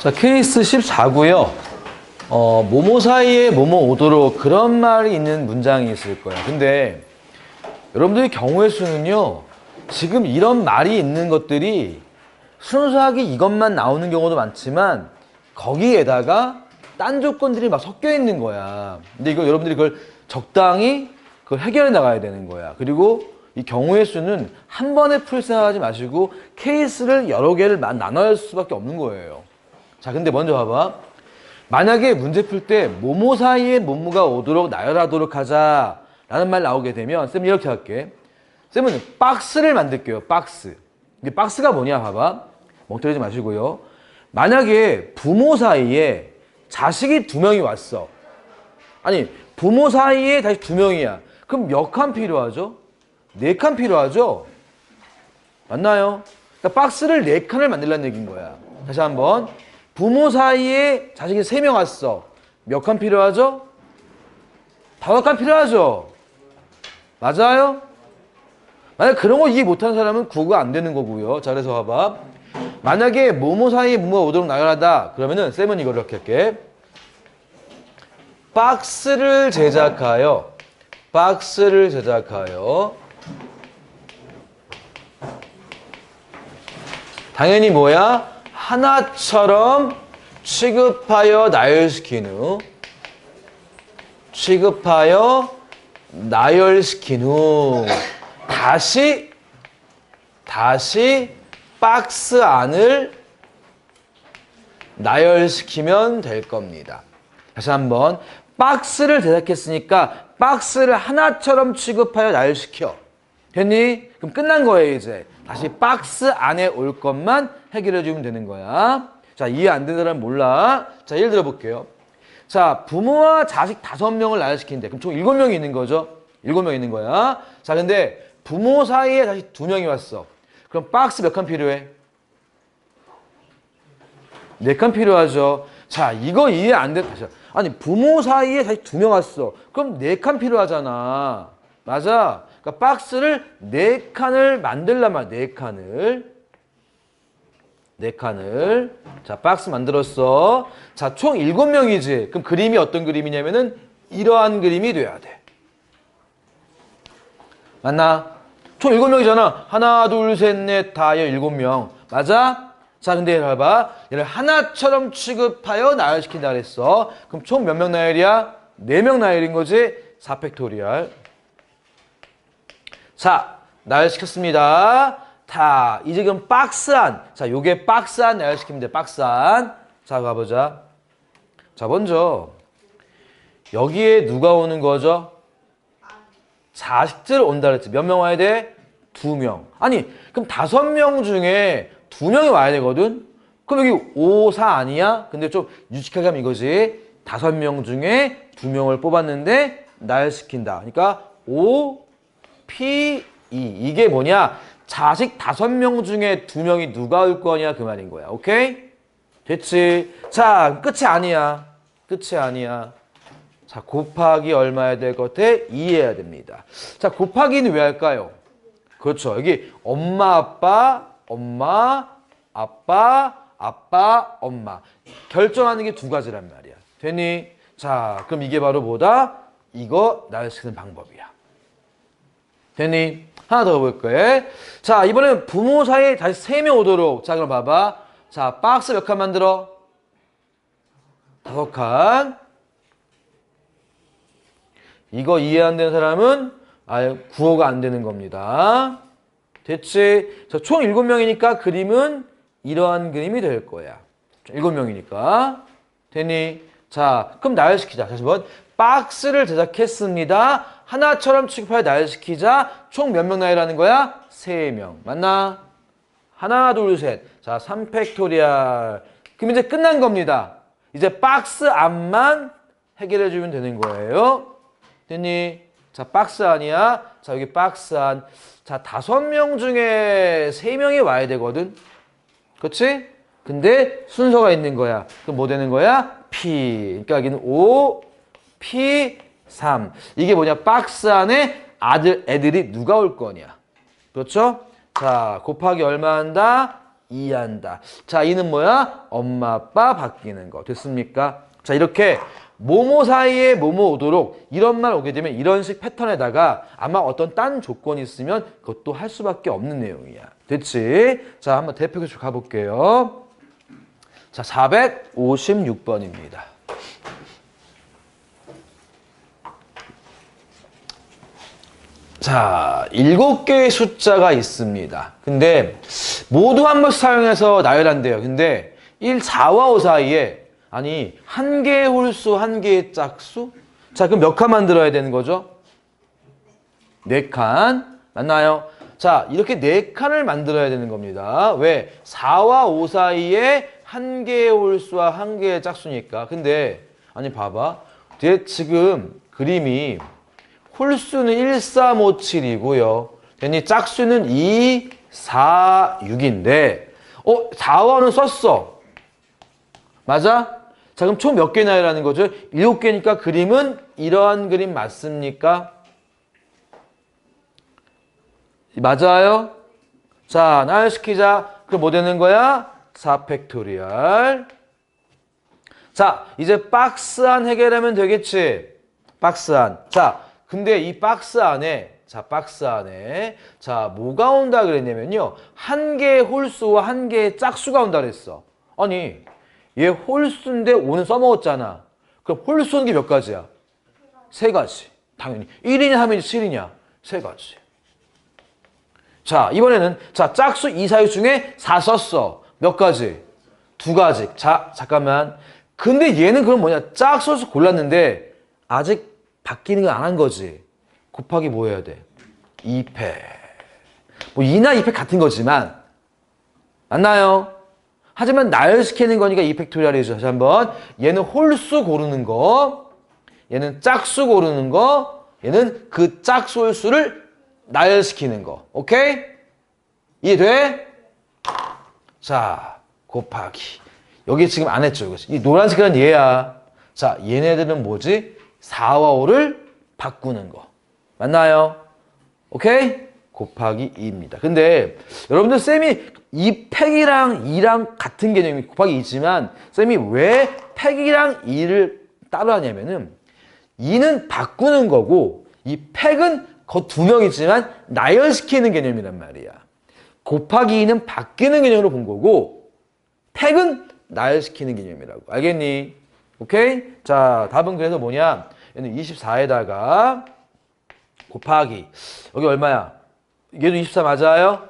자, 케이스 14고요. 어, 모모 사이에 모모 오도록 그런 말이 있는 문장이 있을 거야. 근데 여러분들의 경우의 수는요. 지금 이런 말이 있는 것들이 순수하게 이것만 나오는 경우도 많지만 거기에다가 딴 조건들이 막 섞여 있는 거야. 근데 이거 여러분들이 그걸 적당히 그걸 해결해 나가야 되는 거야. 그리고 이 경우의 수는 한 번에 풀 생각하지 마시고 케이스를 여러 개를 마- 나눠야 할 수밖에 없는 거예요. 자, 근데 먼저 봐봐. 만약에 문제 풀 때 모모 사이에 모모가 오도록 나열하도록 하자 라는 말 나오게 되면 쌤이 이렇게 할게. 쌤은 박스를 만들게요. 박스. 이게 박스가 뭐냐 봐봐. 멍때리지 마시고요. 만약에 부모 사이에 자식이 두 명이 왔어. 아니 부모 사이에 다시 두 명이야. 그럼 몇 칸 필요하죠? 네 칸 필요하죠? 맞나요? 그러니까 박스를 네 칸을 만들라는 얘기인 거야. 다시 한번. 부모 사이에 자식이 세 명 왔어. 몇 칸 필요하죠? 다섯 칸 필요하죠? 맞아요? 만약 그런 거 이해 못하는 사람은 구가 안 되는 거고요. 자, 그래서 봐봐. 만약에 모모 사이에 모모가 오도록 나열하다. 그러면은 쌤은 이걸 이렇게 할게. 박스를 제작하여 박스를 제작하여 당연히 뭐야? 하나처럼 취급하여 나열시킨 후 취급하여 나열시킨 후 다시 다시 박스 안을 나열시키면 될 겁니다. 다시 한번 박스를 제작했으니까 박스를 하나처럼 취급하여 나열시켜. 됐니? 그럼 끝난 거예요 이제. 다시 박스 안에 올 것만 해결해 주면 되는 거야. 자 이해 안 되는 사람 몰라. 자 예를 들어 볼게요. 자 부모와 자식 다섯 명을 나열시키는데 그럼 총 일곱 명이 있는 거죠. 일곱 명 있는 거야. 자 근데 부모 사이에 다시 두 명이 왔어. 그럼 박스 몇 칸 필요해? 네 칸 필요하죠. 자, 이거 이해 안 돼. 다시. 아니, 부모 사이에 다시 두명 왔어. 그럼 네 칸 필요하잖아. 맞아. 그러니까 박스를 네 칸을 만들려면 네 칸을. 네 칸을. 자, 박스 만들었어. 자, 총 일곱 명이지. 그럼 그림이 어떤 그림이냐면은 이러한 그림이 돼야 돼. 맞나? 총 일곱 명이잖아. 하나, 둘, 셋, 넷, 다, 여, 일곱 명. 맞아? 자, 근데 봐봐. 얘를 하나처럼 취급하여 나열시킨다 그랬어. 그럼 총 몇 명 나열이야? 네 명 나열인 거지? 4팩토리얼. 자, 나열시켰습니다. 다, 이제 그럼 박스 안. 자, 요게 박스 안 나열시키면 돼. 박스 안. 자, 가보자. 자, 먼저. 여기에 누가 오는 거죠? 자식들 온다 그랬지. 몇 명 와야 돼? 두 명. 아니, 그럼 다섯 명 중에 두 명이 와야 되거든? 그럼 여기 5, 4 아니야? 근데 좀 유식하게 하면 이거지. 다섯 명 중에 두 명을 뽑았는데 나열시킨다. 그러니까 5, P, 2. 이게 뭐냐? 자식 다섯 명 중에 두 명이 누가 올 거냐? 그 말인 거야. 오케이? 됐지? 자, 끝이 아니야. 끝이 아니야. 자, 곱하기 얼마야 될것 같아? 2 해야 됩니다. 자, 곱하기는 왜 할까요? 그렇죠. 여기 엄마, 아빠, 엄마, 아빠, 아빠, 엄마. 결정하는 게 두 가지란 말이야. 되니? 자, 그럼 이게 바로 뭐다? 이거 나열시키는 방법이야. 되니? 하나 더 볼 거예요. 자, 이번엔 부모 사이에 다시 세 명 오도록. 자, 그럼 봐봐. 자, 박스 몇 칸 만들어? 다섯 칸. 이거 이해 안 되는 사람은 아예 구호가 안 되는 겁니다. 됐지? 자, 총 7명이니까 그림은 이러한 그림이 될 거야. 7명이니까. 되니? 자, 그럼 나열시키자. 다시 한번. 박스를 제작했습니다. 하나처럼 취급하여 나열시키자 총 몇 명 나열하는 거야? 세명 맞나? 하나 둘 셋. 자 3팩토리알. 그럼 이제 끝난 겁니다. 이제 박스 안만 해결해 주면 되는 거예요. 됐니? 자 박스 안이야. 자 여기 박스 안. 자 다섯 명 중에 세 명이 와야 되거든. 그렇지? 근데 순서가 있는 거야. 그럼 뭐 되는 거야? P. 그러니까 여기는 O, P3. 이게 뭐냐? 박스 안에 아들, 애들이 누가 올 거냐? 그렇죠? 자, 곱하기 얼마 한다? 2 한다. 자, 이는 뭐야? 엄마, 아빠 바뀌는 거. 됐습니까? 자, 이렇게 모모 사이에 모모 오도록 이런 말 오게 되면 이런 식 패턴에다가 아마 어떤 딴 조건이 있으면 그것도 할 수밖에 없는 내용이야. 됐지? 자, 한번 대표교수 가볼게요. 자, 456번입니다. 자, 일곱 개의 숫자가 있습니다. 근데 모두 한 번씩 사용해서 나열한대요. 근데 1, 4와 5 사이에 아니 한 개의 홀수, 한 개의 짝수? 자, 그럼 몇 칸 만들어야 되는 거죠? 네 칸. 맞나요? 자, 이렇게 네 칸을 만들어야 되는 겁니다. 왜? 4와 5 사이에 한 개의 홀수와 한 개의 짝수니까. 근데 아니 봐봐. 지금 그림이 홀수는 1, 3, 5, 7이고요. 괜히 짝수는 2, 4, 6인데 어? 4와는 썼어. 맞아? 자 그럼 총 몇 개 나열하는 거죠? 7개니까 그림은 이러한 그림 맞습니까? 맞아요? 자 나열시키자. 그럼 뭐 되는 거야? 4 팩토리얼. 자 이제 박스 안 해결하면 되겠지? 박스 안. 자 근데 이 박스 안에 자 박스 안에 자 뭐가 온다 그랬냐면요. 한 개의 홀수와 한 개의 짝수가 온다 그랬어. 아니 얘 홀수인데 오는 써먹었잖아. 그럼 홀수는 게몇 가지야? 세 가지. 당연히. 1이냐 3이냐 7이냐? 세 가지. 자 이번에는 자 짝수 2, 4, 6 중에 4 썼어. 몇 가지? 두 가지. 자 잠깐만. 근데 얘는 그럼 뭐냐? 짝수에서 골랐는데 아직 바뀌는 건 안 한 거지. 곱하기 뭐 해야 돼? 2패. 뭐 2나 2패 같은 거지만 맞나요? 하지만 나열시키는 거니까 2팩토리얼이죠. 다시 한번. 얘는 홀수 고르는 거. 얘는 짝수 고르는 거. 얘는 그 짝수 홀수를 나열시키는 거. 오케이? 이해돼? 자, 곱하기. 여기 지금 안 했죠. 이 노란색은 얘야. 자, 얘네들은 뭐지? 4와 5를 바꾸는 거. 맞나요? 오케이? 곱하기 2입니다. 근데 여러분들 쌤이 이 팩이랑 2랑 같은 개념이 곱하기 2지만 쌤이 왜 팩이랑 2를 따로 하냐면은 2는 바꾸는 거고 이 팩은 그두 명이지만 나열시키는 개념이란 말이야. 곱하기 2는 바뀌는 개념으로 본 거고 팩은 나열시키는 개념이라고. 알겠니? 오케이? 자, 답은 그래서 뭐냐? 얘는 24에다가 곱하기. 여기 얼마야? 얘도 24 맞아요?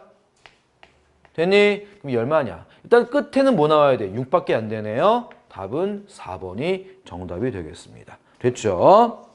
됐니? 그럼 이 얼마냐? 일단 끝에는 뭐 나와야 돼? 6밖에 안 되네요. 답은 4번이 정답이 되겠습니다. 됐죠?